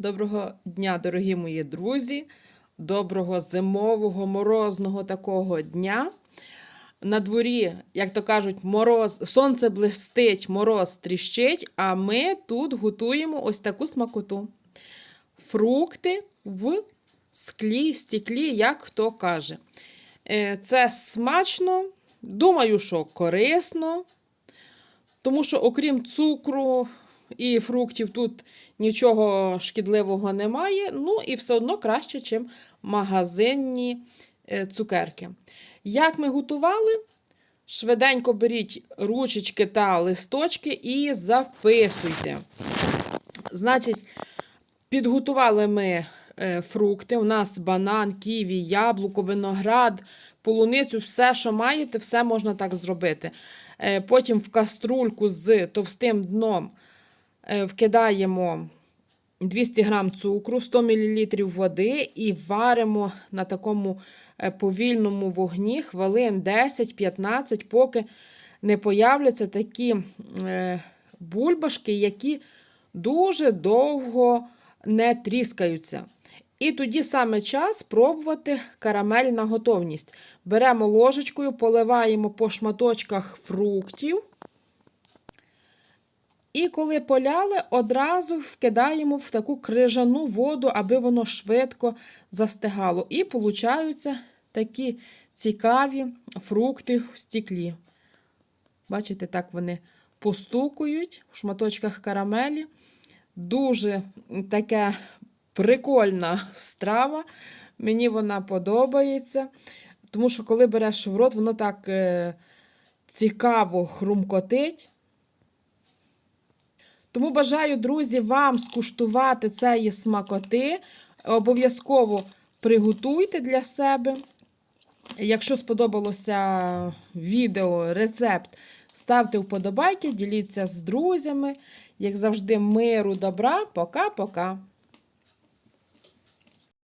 Доброго дня, дорогі мої друзі. Доброго зимового, морозного такого дня. На дворі, як то кажуть, мороз, сонце блистить, мороз тріщить, а ми тут готуємо ось таку смакоту. Фрукти в склі, стеклі, як хто каже. Е, Це смачно, думаю, що корисно, тому що окрім цукру і фруктів тут нічого шкідливого немає. Ну і все одно краще, ніж магазинні е, цукерки. Як ми готували? Швиденько беріть ручечки та листочки і записуйте. Значить, підготували ми е, фрукти. У нас банан, ківі, яблуко, виноград, полуницю, все, що маєте, все можна так зробити. Е, Потім в каструльку з товстим дном вкидаємо 200 г цукру, 100 мл води і варимо на такому е, повільному вогні хвилин 10-15, поки не появляться такі е, бульбашки, які дуже довго не тріскаються. І тоді саме час пробувати карамель на готовність. Беремо ложечкою, поливаємо по шматочках фруктів. І коли поляли, одразу вкидаємо в таку крижану воду, аби воно швидко застигало. І получаються такі цікаві фрукти в стеклі. Бачите, так вони постукують в шматочках карамелі. Дуже таке прикольна страва. Мені вона подобається. Тому що, коли береш в рот, воно так е, цікаво хрумкотить. Тому бажаю, друзі, вам скуштувати цієї смакоти. Обов'язково приготуйте для себе. Якщо сподобалося відео, рецепт, ставте вподобайки, діліться з друзями. Як завжди, миру, добра. Пока-пока.